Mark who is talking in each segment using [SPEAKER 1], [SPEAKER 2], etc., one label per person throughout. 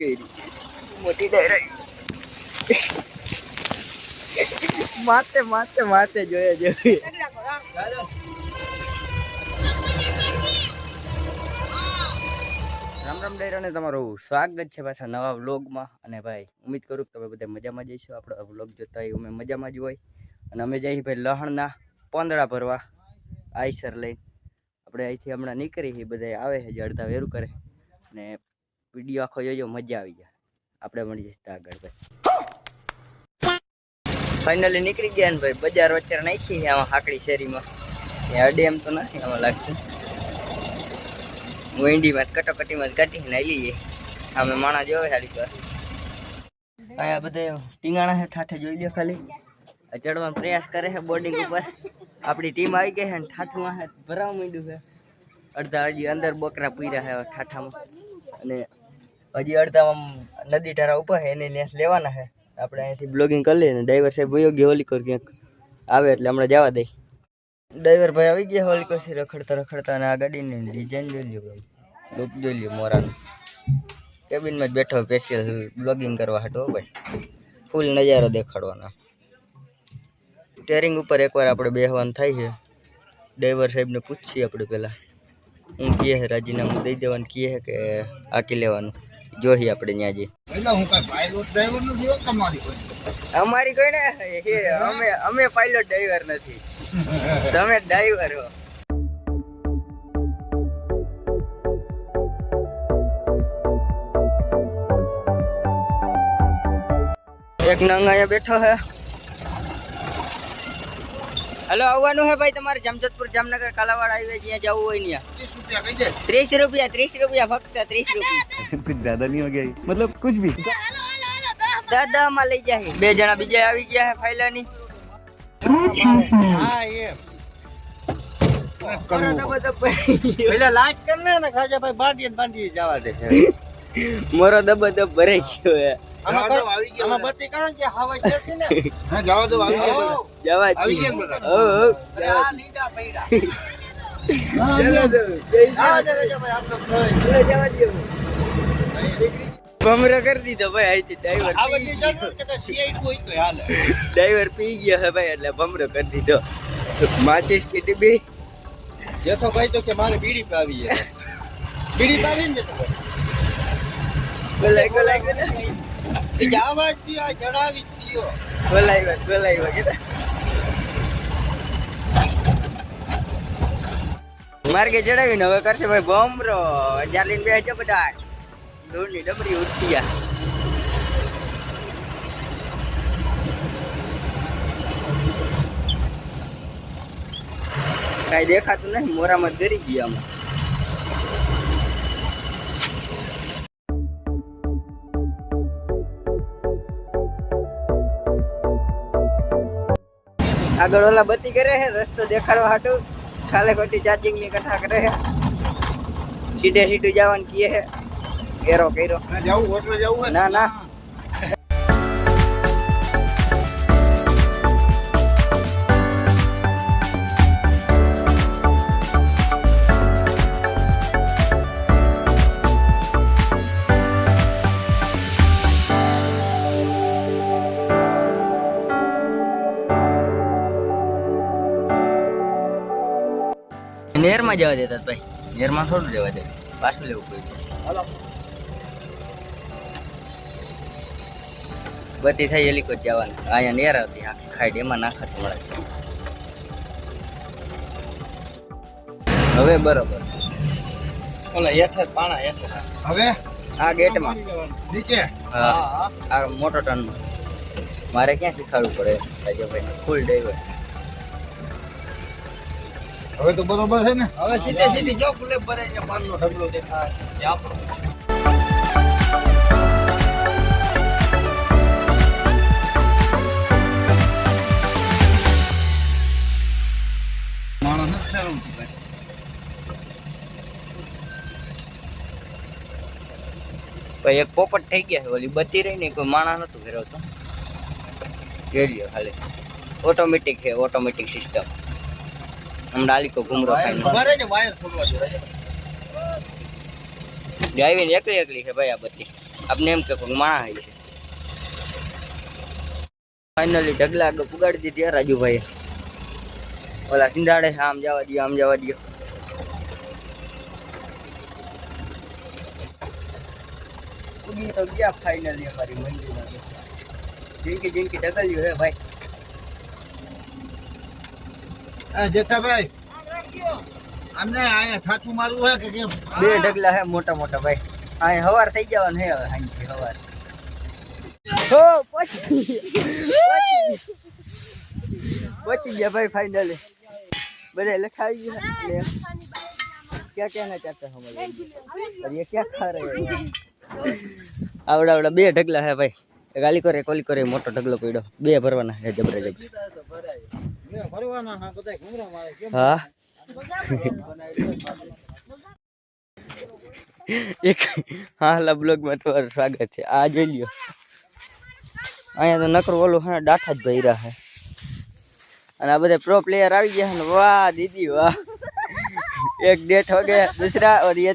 [SPEAKER 1] મોટી ડાયરા માથે માથે માથે જોઈએ જોઈએ. રામ રામ ડાયરાને તમારું સ્વાગત છે પાછા નવા વ્લોગમાં. અને ભાઈ ઉમ્મીદ કરું કે તમે બધા મજામાં જઈશું આપણો વ્લોગ જોતા હોય અમે મજામાં જ હોય. અને અમે જઈએ ભાઈ લહણના પોંદડા ભરવા, આઈસર લઈ આપણે અહીંથી હમણાં નીકળી બધા આવે છે અડધા વેરું કરે. અને વીડિયો આખો જોજો, મજા આવી જાય. આપણે મળી જઈએ આગળ ભાઈ. ફાઇનલી નીકળી ગયા ને ભાઈ, બજાર વચ્ચે નાખી છે આમાં હાકડી શેરીમાં. ત્યાં અડે એમ તો નથી આમાં લાગતું. વેંડીમાં કટોકટીમાં કાઢીને આવી લઈએ. અમે માણા જોવે સારી પર અહીંયા બધા ટીંગાણા છે, ઠાઠે જોઈ લ્યો ખાલી. આ ચડવાનો પ્રયાસ કરે છે બોર્ડિંગ ઉપર. આપણી ટીમ આવી ગઈ છે ને ઠાઠું છે ભરાવા માંડ્યું છે. અડધા હજી અંદર બકરા પૂર્યા છે ઠાઠામાં. અને હજી અડધા આમ નદી ટારા ઉપર છે એને ત્યાં લેવાના છે આપણે અહીંયાથી બ્લોગિંગ કરી લઈએ ને ડ્રાઈવર સાહેબ વયો ગયો હોલી ક્યાંક. આવે એટલે હમણાં જવા દઈ ડ્રાઈવર ભાઈ આવી ગયા હોલી છે રખડતા રખડતા અને આ ગાડીની ડિઝાઇન જોઈ લ્યો ભાઈ. લુક જોઈ લ્યો મોરાનું. કેબિનમાં જ બેઠો સ્પેશિયલ બ્લોગિંગ કરવા હાટો ભાઈ. ફૂલ નજારો દેખાડવાનો. સ્ટેરિંગ ઉપર એકવાર આપણે બેહવાનું થાય છે. ડ્રાઈવર સાહેબને પૂછીએ આપણે પહેલાં હું કહે છે રાજીનામું દઈ દેવાનું, કહે કે આકી લેવાનું. જોઈ આપણે ત્યાં જઈએ.
[SPEAKER 2] એટલે હું કઈ પાયલોટ ડ્રાઈવર નથી હો તમારી કોઈ?
[SPEAKER 1] અમારી કોઈ ને એ અમે અમે પાયલોટ ડ્રાઈવર નથી. તમે ડ્રાઈવર હો. એક નંગ અહીંયા બેઠો છે હેલો આવવાનું હે ભાઈ તમારે જામજોધપુર જામનગર કાલાવાડ હાઈવે જ્યાં જવું હોય ત્યાં.
[SPEAKER 2] ત્રીસ રૂપિયા કહી
[SPEAKER 1] ત્રીસ
[SPEAKER 2] દે
[SPEAKER 1] રૂપિયા ત્રીસ રૂપિયા ફક્ત ત્રીસ રૂપિયા.
[SPEAKER 3] कुछ ज्यादा नहीं हो गया ये? मतलब कुछ भी
[SPEAKER 1] દાદા માં લઈ જાય બે જણા બીજા આવી ગયા હે ફાઇલાની
[SPEAKER 2] હા એમ
[SPEAKER 1] પેલા લાંચ કરને ને ખાજા ભાઈ બાંધી બાંધી જવા દે મારો દબો દબ ભરાઈ ગયો હે
[SPEAKER 2] જવા દો
[SPEAKER 1] ભમરો કરી દીધો ભાઈ અહીંથી ડ્રાઈવર. ડ્રાઈવર પી ગયો. હે ભાઈ એટલે ભમરો કરી દીધો. માચીસ કીટી બી.
[SPEAKER 2] જેઠોભાઈ તો કે મારે બીડી પાવી છે. બીડી પાવી ને જેઠોભાઈ?
[SPEAKER 1] બોલાય બોલાય ગોલાઈ
[SPEAKER 2] એ કે આવા જ દ્યો, આ જડાવી દીયો.
[SPEAKER 1] બોલાય વાત બોલાય વાત માર્ગે ચડાવીને હવે કરશે ભાઈ ભમરો. જાલીન બે છે બધા. દૂરની ડમરી ઉડતી આ. કાંઈ દેખાતું નહીં, મોરામાં ધરી ગયા અમે આગળ ઓલા બત્તી કરે છે, રસ્તો દેખાડવા હાટું. ખાલે ખોટી ચાર્જિંગની કથા કરે છે. સીધે સીધું જવાનું કીએ છે. ઘેરો કર્યો.
[SPEAKER 2] જાવું હોટલે જાવું ના?
[SPEAKER 1] ના નેરમાં જવા દેતા ભાઈ. નેરમાં થોડું જવા દે. પાછું લેવું પડ્યું બધી થઈ એલિકોટ જવાની. અહીંયા નેર હતી આખી ખાઈડ એમાં નાખત મળે હવે બરોબર. ઓલા હેઠ પાણા હેઠ
[SPEAKER 2] હવે?
[SPEAKER 1] આ ગેટમાં.
[SPEAKER 2] નીચે?
[SPEAKER 1] હા. આ મોટો ટન મારે ક્યાં શીખવાડવું પડે? ભાઈ ફૂલ ડ્રાઈવર
[SPEAKER 2] હવે તો બરોબર છે ને?
[SPEAKER 1] હવે સીધે સીધી જો ફૂલે ભરે છે પાનનો ઢગલો દેખાય. એ આપણો. પછી એક પોપટ થઈ ગયા છે ઓલી બત્તી રહી ને કોઈ માણસ નતું ફેરવતો જોઈ લ્યો ખાલી ઓટોમેટિક છે ઓટોમેટિક સિસ્ટમ હમણાં આલિકો ઘૂમરો ડ્રાઇવિંગ એકલી એકલી છે ભાઈ આ બધી. આપને એમ કે કોઈ માણા છે. ફાઇનલી ઢગલા આગળ પુગાડી દીધી રાજુભાઈ ઓલા સિંધાડે આમ જવા દો આમ જવા દો ઉગી તો ગયા ફાઇનલી અમારી મંદિરમાં જિંદગી જિંદગી ઢગલ્યું હે ભાઈ
[SPEAKER 2] હા જેઠાભાઈ અમને અહીંયા થાચું મારવું હે કે કેમ
[SPEAKER 1] બે ઢગલા હે મોટા મોટા ભાઈ અહીં હવાર થઈ જવાનું હે હવે અહીંથી હવાર હો પહોંચી પહોંચી પહોંચી ગયા ભાઈ ફાઇનલી બધા લખાવી ગયા એટલે क्या कहना चाहते हो हमारे और ये क्या खा रहे हो આવડા આવડા બે ઢગલા હે ભાઈ. એક આલી કરે કોલી કરે મોટો ઢગલો પડ્યો. બે ભરવાના હે જબરે
[SPEAKER 2] જબ હા?
[SPEAKER 1] એક હાલા બ્લોગમાં તમારું સ્વાગત છે. આ જોઈ લ્યો. અહીંયા તો નકરો ઓલું હા ડાઠા જ ભર્યા છે અને આ બધા પ્રો પ્લેયર આવી ગયા ને. વાહ, દીદી, વાહ. એક ડેઠ હો ગયા દૂસરા ઓર યે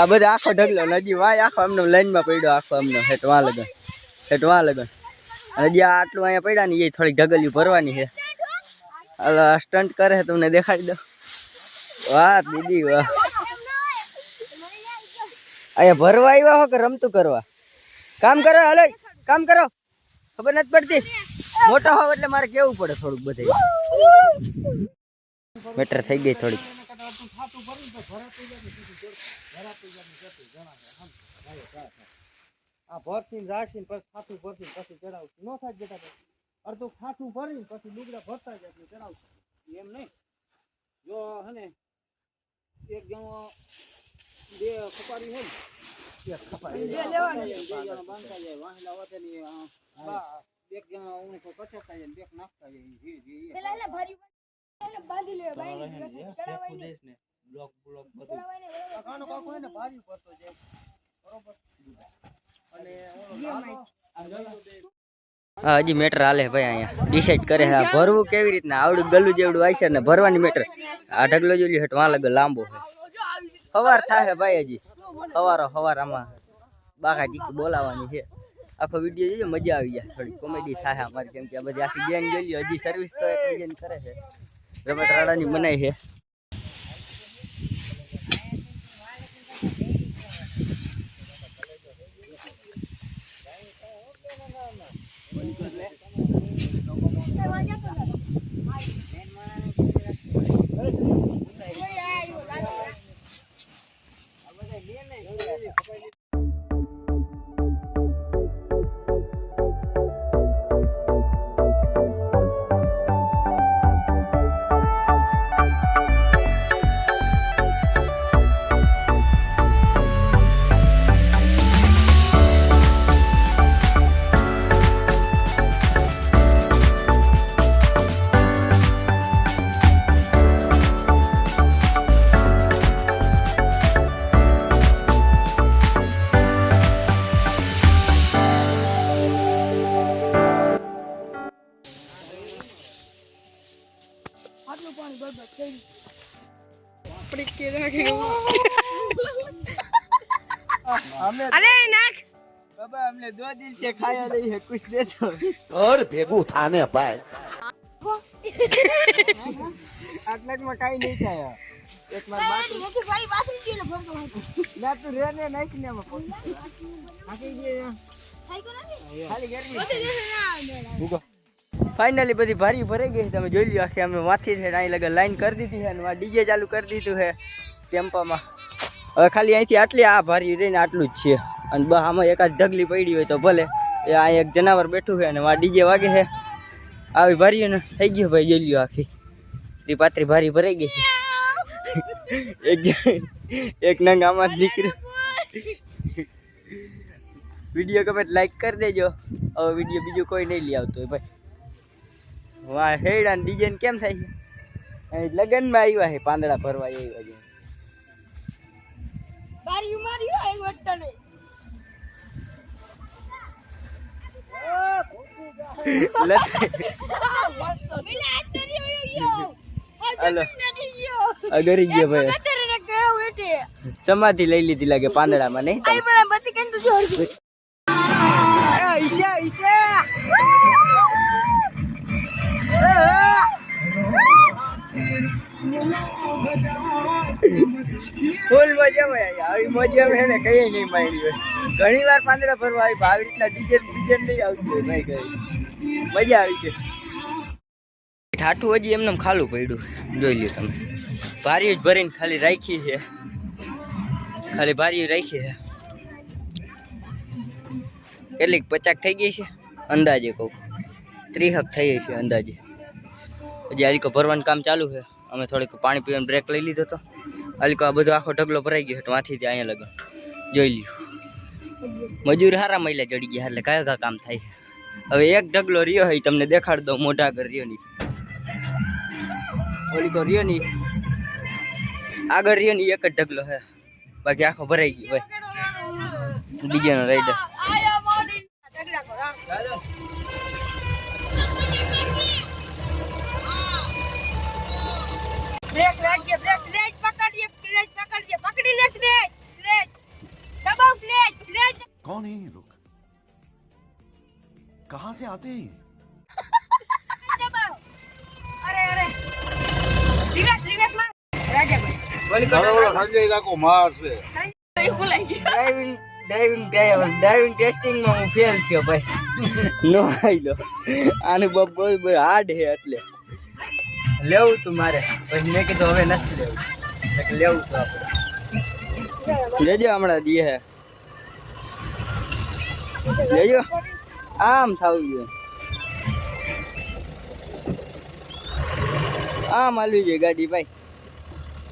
[SPEAKER 1] આ બધા આખો ઢગલો ને હજી વાય, આખો અમને લાઈનમાં પડ્યો આખો અમને હેઠવા લગન હેઠવા લગન હજી આટલું અહીંયા પડ્યા ને એ થોડીક ઢગલિયું ભરવાની છે. હાલો સ્ટન્ટ કરે તમને દેખાડી દો વાહ, દીદી, વાહ. અહીંયા ભરવા આવ્યા હો કે રમતું કરવા? કામ કરો, હાલો, કામ કરો. ખબર નથી પડતી. મોટા હોવ એટલે મારે કેવું પડે થોડુંક બધે મેટર થઈ ગઈ થોડીક.
[SPEAKER 2] આ ભરથી રાખીને પછી ખાતું ભરથી પછી ચડાવશું નો થાય જતા અડધું ખાતું ભરીને પછી લુગડા ભરતા જાય એટલે ચડાવશું એમ નહીં. જો હને એક જણો બે ખપારી હોય ને. એક બે જણા બાંધતા જાય વાહેલા એક જણા ઊંઘ કચકતા જાય ને બે નાખતા જાય
[SPEAKER 4] બાંધી લે બાંધી ચડાવવાની.
[SPEAKER 2] કાકો એને ભારી પડતો જાય. બરોબર? અને ઓલો લાલો, આ લાલો બે
[SPEAKER 1] હા હજી મેટર હાલે ભાઈ અહીંયા. ડિસાઈડ કરે હા ભરવું કેવી રીતના? આવડું ગલું જેવડું આવશે ને ભરવાની મેટર આ ઢગલો જોઈ લ્યો હેઠ વાં લગે લાંબો છે. સવાર થાય ભાઈ હજી. સવારો સવાર આમાં બાકા ચીકી બોલાવાની છે. આખો વીડિયો જોજો મજા આવી જાય. થોડી કોમેડી થાય અમારી કેમ કે આ બધી આખી ગેંગ જોઈ હજી સર્વિસ તો એક કરે છે. રમત રાડાની બનાવી છે हमने दो दिन से खाया नहीं है कुछ दे दो
[SPEAKER 5] ઘર ભેગું થાને ભાઈ
[SPEAKER 1] આટલાકમાં કાંઈ નહીં થાય એક માર બાકી
[SPEAKER 4] નથી ભાઈ બાસરી ગયો ભરતો હતો
[SPEAKER 1] ના તું રે ને નાખ ને આમાં પોતે. નાખી દે એમ.
[SPEAKER 4] થઈ ગયો નથી
[SPEAKER 1] ખાલી ગરમી
[SPEAKER 4] પછી દેશે ના મેળા
[SPEAKER 1] ફાઇનલી બધી ભારી ભરાઈ ગઈ છે. તમે જોઈ લ્યો આખી અમે માથી છે અહીં લગન લાઈન કરી દીધી છે અને ડીજે ચાલુ કરી દીધું છે ટેમ્પામાં હવે ખાલી અહીંથી આટલી આ ભારી રહીને આટલું જ છે અને બસ આમાં એકાદ ઢગલી પડી હોય તો ભલે. એ આ એક જનાવર બેઠું છે અને વા ડીજે વાગે છે. આવી ભરી ને થઈ ગયું ભાઈ, જોઈ આખી. એ પાત્રી ભારી ભરાઈ ગઈ એક એક નંગ આમાં નીકળ્યું. વીડિયો ગમે લાઈક કરી દેજો. હવે વીડિયો બીજું કોઈ નહીં લઈ આવતો ભાઈ. વાહ હેડા ને ડીજે કેમ થાય છે? લગનમાં આવ્યા છે, પાંદડા ભરવા આવ્યા છે. અગરી ગયો ભાઈ સમાધિ લઈ લીધી લાગે પાંદડામાં નહીં ઈશા ઈશા ફૂલ મજા માં આવી મજા માં એને કઈ નહીં મારી ઘણી વાર પાંદડા ફરવા આવી આવી રીતના ડીજે ડીજે નહીં આવતું ભાઈ કઈ. મજા આવી છે ઠાઠું હજી એમને ખાલું પડ્યું. જોઈ લ્યો તમે. ભારી જ ભરીને ખાલી રાખી છે. ખાલી ભારી રાખી છે. કેટલીક પચાક થઈ ગઈ છે? અંદાજે કહું. ત્રીસક થઈ ગઈ છે અંદાજે. હજી આલિકો ભરવાનું કામ ચાલુ છે? અમે થોડીક પાણી પીવાનો બ્રેક લઈ લીધો હતો આલિકો આ બધો આખો ઢગલો ભરાઈ ગયો માંથી જ અહીંયા લગન. જોઈ લ્યું. મજૂર હારા મહિલા ચડી ગયા, એટલે કયા કયા કામ થાય. હવે એક ઢગલો રહ્યો હોય, તમને દેખાડ દઉં, મોટા આગળ રહ્યો નહીં. ઓલી તો રહ્યો નહીં. આગળ રહ્યો નહીં, એક જ ઢગલો હે બાકી આખો ભરાઈ ગયો ભાઈ બીજાનો રાઈડર.
[SPEAKER 5] कौन है ये लोग कहां से आते हैं ये?
[SPEAKER 4] દબાવ અરે અરે રિલેક્સ રિલેક્સ માં રાજાભાઈ
[SPEAKER 1] ઓલી
[SPEAKER 4] એ ભૂલાઈ ગયું
[SPEAKER 1] ડ્રાઇવિંગ ડ્રાઇવિંગ ડ્રાઇવિંગ ટેસ્ટિંગમાં હું ફેલ થયો ભાઈ નો આઈલો આનું બબ બહુ બહુ હાર્ડ છે એટલે લેવું તું મારે પછી મેં કીધું હવે નથી લેવું એટલે લેવું તું આપણે લેજો હમણાં દે હે લેજો. આમ થવું જોઈએ. આમ હાલવી જોઈએ ગાડી ભાઈ.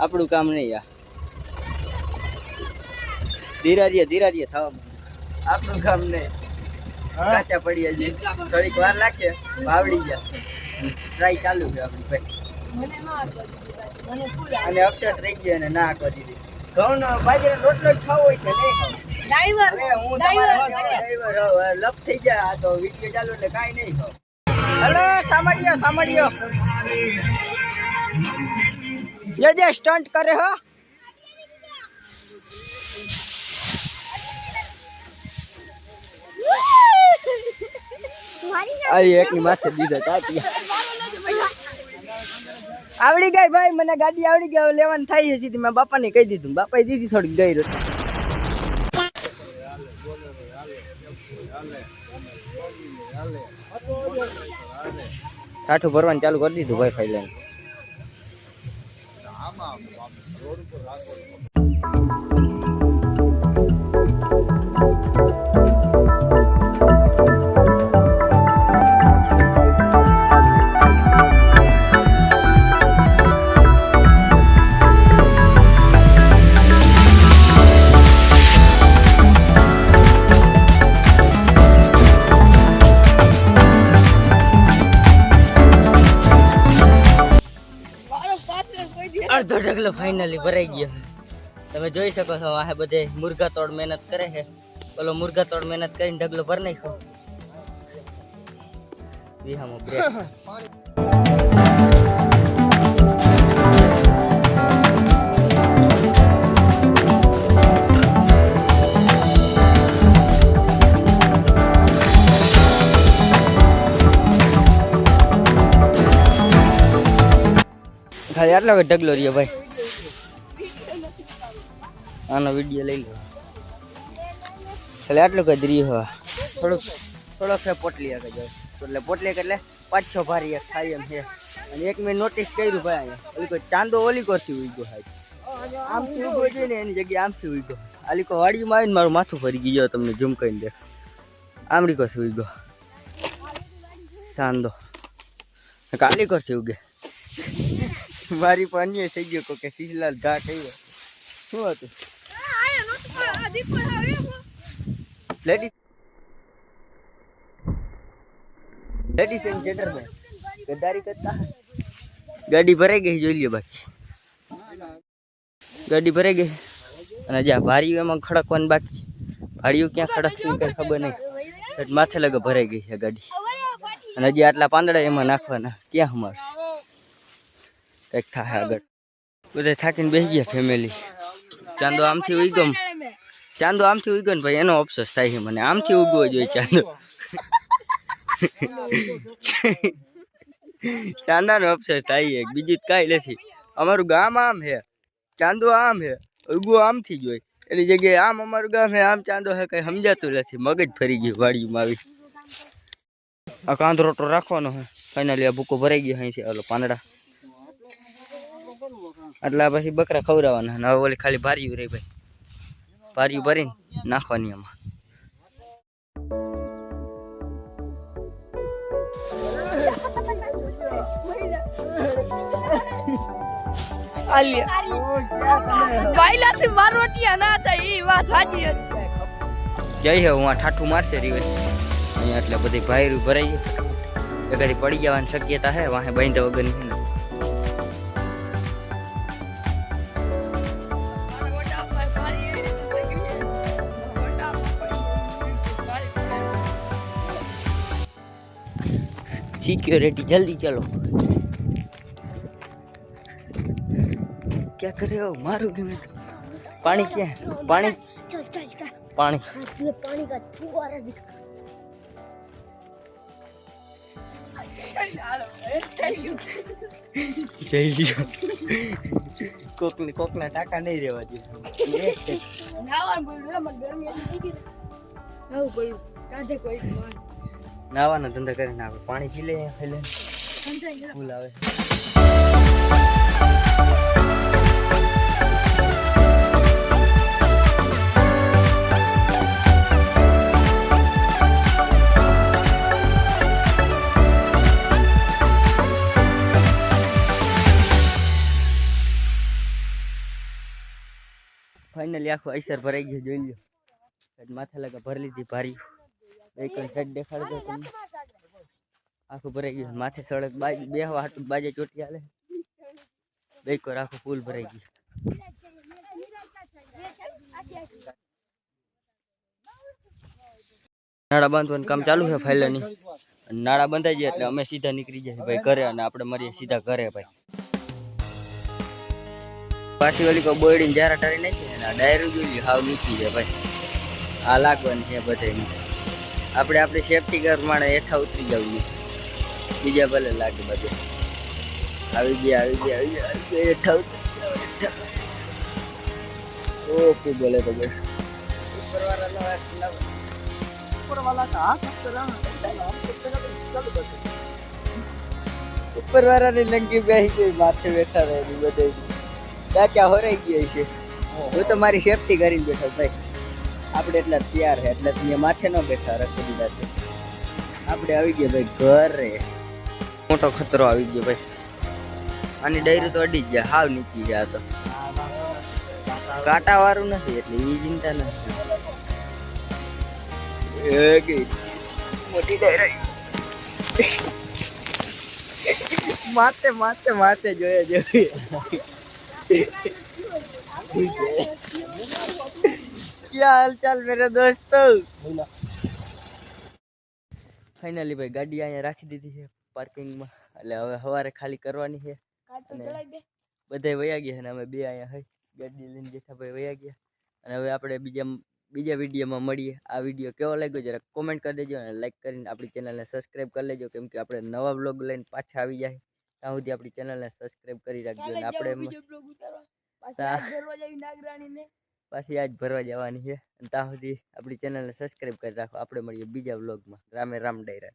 [SPEAKER 1] આપણું કામ નહીં આ. ધીરા રહીએ ધીરા રહીએ થવા. આપણું કામ નહીં. કાચા પડીએ છે થોડીક વાર લાગશે આવડી જાય. ટ્રાય ચાલુ છે આપણી ભાઈ.
[SPEAKER 4] મને ના કરી મને ફૂલ
[SPEAKER 1] અને અક્ષસ રહી ગયો અને ના કરી દીધી. ઘઉંનો બાજરા રોટલો જ ખાવો હોય છે નહીં.
[SPEAKER 4] ડ્રાઈવર
[SPEAKER 1] હું ડ્રાઈવર લપ થઈ જાય આ તો વિડિયો ચાલુ એટલે કાંઈ નહીં. હલો સાંભળ્યો સાંભળ્યો. જે જે સ્ટન્ટ કરે હો. આવી એકની માથે દીધા ચાટિયા આવડી ગઈ ભાઈ મને ગાડી આવડી ગઈ લેવાનું થાય છે સીધી. મેં બાપાને કહી દીધું. બાપાએ દીધી થોડીક ગઈ રહી ઠાઠું ભરવાનું ચાલુ કરી દીધું ભાઈ ફાઈલ અડધો ઢગલો ફાઇનલી ભરાઈ ગયો તમે જોઈ શકો છો, આ બધે મુર્ગા તોડ મહેનત કરે છે. પેલો મુર્ગા તોડ મહેનત કરીને ઢગલો ભર નાખ્યો. વિહામાં બ્રેક ખાલી આટલો કે ઢગલો રહ્યો ભાઈ. આનો વીડિયો લઈ લો. ખાલી આટલું કે રહ્યો થોડુંક, થોડોક પોટલી આગળ જાય એટલે પોટલી એટલે પાંચ છ ભારી એક થાય એમ છે. અને એક મેં નોટિસ કર્યું ભાઈ અહીંયા. ઓલી કોઈ ચાંદો ઓલી કરતી ઉઈ ગયો હાય. આમથી ઊભો છે ને એની જગ્યાએ આમથી ઉઈ ગયો આલી કોઈ વાડીમાં આવીને મારું માથું ફરી ગયું તમને ઝૂમ કરીને દે આમડી ઉગ્યો. ચાંદો. કાલી કરશે ઉગે? મારી પણ અન્ય થઈ ગયો કો કે શીશલાલ ઘા કહ્યો શું હતું? લેડીઝ લેડીઝ એન્ડ જેન્ટલમેન ગદ્દારી કરતા ગાડી ભરાઈ ગઈ, જોઈ લ્યો બાકી. ગાડી ભરાઈ ગઈ. અને જ્યાં ભારીઓ એમાં ખડકવાનું બાકી. ભાડીઓ ક્યાં ખડકશે કઈ ખબર નહીં. માથે લગે ભરાઈ ગઈ છે ગાડી. અને હજી આટલા પાંદડા એમાં નાખવાના. ક્યાં અમારશે કંઈક થાય આગળ. બધા થાકીને બેસી ગયા ફેમિલી ચાંદો આમથી ઉગ્યો ચાંદો આમથી ઉગ્યો ને ભાઈ, એનો અફસોસ થાય છે મને. આમથી ઉગવો જોઈએ ચાંદો. ચાંદાનો અફસોસ થાય છે બીજું કાંઈ નથી. અમારું ગામ આમ છે. ચાંદો આમ છે. ઉગવો આમથી જ હોય. એની જગ્યાએ આમ અમારું ગામ હે આમ ચાંદો હે કંઈ સમજાતું નથી. મગજ ફરી ગયું વાડીમાં આવી આ કાંદરોટો રાખવાનો હે ફાઇનલી આ ભૂકો ભરાઈ ગયો અહીંથી. ઓલો પાંદડા. એટલે પછી બકરા ખવડાવવાના અને હવે ઓલી ખાલી ભાર્યું રહી ભાઈ. ભાર્યું ભરીને નાખવાની આમાં. જય હે હું ઠાઠું મારશે રીવે. અહીંયા એટલે બધી ભાયરું ભરાઈ એકાદી પડી જવાની શક્યતા છે વાહે બાંધ્યા વગરની. સિક્યોરિટી જલ્દી ચલો.
[SPEAKER 4] ક્યાં કરે મારું
[SPEAKER 1] ગમે
[SPEAKER 4] પાણી ક્યાં? પાણી? પાણી. પાણી
[SPEAKER 1] જઈ ગયો કોકની કોકના ટાંકા નહીં રહેવા દે.
[SPEAKER 4] ના.
[SPEAKER 1] નાવાના ધંધા કરીને આવે. પાણી પી લે ખાઈ લે. ફૂલ આવે. ફાઇનલી આખું આઈસર ભરાઈ ગયું જોઈ લો માથા માથે લગા ભરી લીધી ભારી. એક હેડ દેખાડ દો તમને. આખું ભરાઈ ગયું. માથે સડક બાજ બે હાટું બાજે ચોટી હાલે બે કોર આખું ફૂલ ભરાઈ ગયું. નાળા બાંધવાનું કામ ચાલુ છે ફાઇલની. નાળા બંધાઈ જાય એટલે અમે સીધા નીકળી જાય ભાઈ ઘરે અને આપણે મરીએ સીધા ઘરે ભાઈ. પાછી ઓલી કોઈ બોયડીને જારા ટાળી નાખી અને ડાયરું જોઈ હાવ નીચી જાય ભાઈ. આ લાગવાની છે બધે આપણે આપણી સેફટી પ્રમાણે હેઠા ઉતરી જવું બીજા ભલે લાગે બધે. આવી ગયા આવી ગયા આવી ગયા, હેઠા ઉતરી ઓકે બોલે તો બસ. ઉપર વાળાની લંગી બેસી ગઈ માથે બેઠા રહે બધે ચાચા હોરાઈ ગયા છે. હું તો મારી સેફટી કરીને બેઠો ભાઈ. આપણે એટલા તૈયાર છે, એટલે અહીંયા માથે ન બેઠા રાખી દીધા છે. આપણે આવી ગયા ભાઈ ઘરે. મોટો ખતરો આવી ગયો ભાઈ. આની ડાયરી તો અડી ગયા, હાવ નીકળી ગયા તો. કાંટા વાળું નથી, એટલે એ ચિંતા નથી. મોટી ડાયરી. માથે માથે માથે જોઈએ જોઈએ. क्या हाल चाल मेरे दोस्तो ફાઇનલી ભાઈ ગાડી અહીંયા રાખી દીધી છે પાર્કિંગમાં એટલે હવે સવારે ખાલી કરવાની છે અને બધાય વયા ગયા છે અને અમે બે અહીંયા હોય ગાડી લઈને જેઠા ભાઈ વયા ગયા અને હવે આપણે બીજા બીજા વિડીયોમાં મળીએ આ વિડીયો કેવો લાગ્યો જરા કોમેન્ટ કરી દેજો અને લાઈક કરીને આપણી ચેનલને સબસ્ક્રાઈબ કરી લેજો કેમ કે આપણે નવા બ્લોગ લઈને પાછા આવી જાય ત્યાં સુધી આપણી ચેનલને સબસ્ક્રાઈબ કરી રાખજો અને આપણે એમાં પાછી આજ ભરવા જવાની છે. અને ત્યાં સુધી આપણી ચેનલને સબસ્ક્રાઈબ કરી રાખો. આપણે મળીએ બીજા વ્લોગમાં રામે રામ ડાયરા.